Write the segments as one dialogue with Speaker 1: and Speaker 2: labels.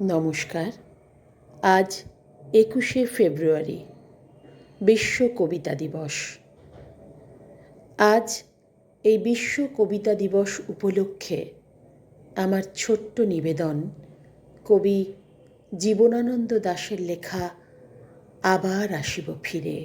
Speaker 1: নমস্কার। আজ একুশে ফেব্রুয়ারি, বিশ্ব কবিতা দিবস। আজ এই বিশ্ব কবিতা দিবস উপলক্ষে আমার ছোট্ট নিবেদন কবি জীবনানন্দ দাশের লেখা, আবার আসিব ফিরে।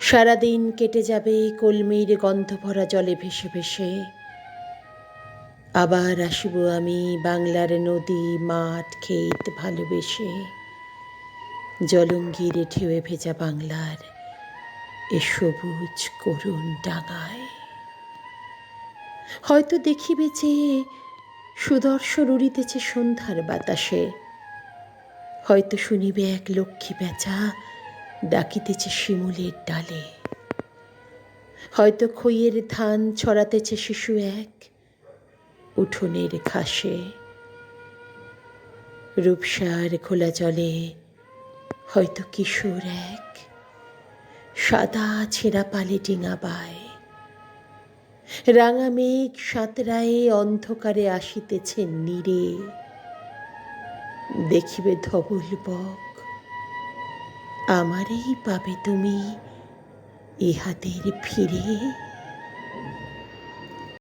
Speaker 1: সারাদিন কেটে যাবে কলমির গন্ধ ভরা জলে ভেসে ভেসে। আবার আসিব আমি বাংলার নদী, মাঠ, ক্ষেত ভালোবেসে। জলঙ্গির ঢেউয়ে ভেজা বাংলার এ সবুজ করুণ ডাঙায়। হয়তো দেখিবে যে সুদর্শন উড়িতেছে সন্ধ্যার বাতাসে। হয়তো শুনিবে এক লক্ষ্মী বেচা ডাকিতেছে শিমুলের ডালে। হয়তো খইয়ের ধান ছড়াতেছে শিশু এক উঠোনের ঘাসে। রূপসার খোলা জলে হয়তো কিশোর এক সাদা ছেঁড়া পালে ডিঙাবায় রাঙা মেঘ সাঁতরায়ে অন্ধকারে আসিতেছে নীরে। দেখিবে ধবল বক আমারেই পাবে তুমি। ইহাদের ফিরে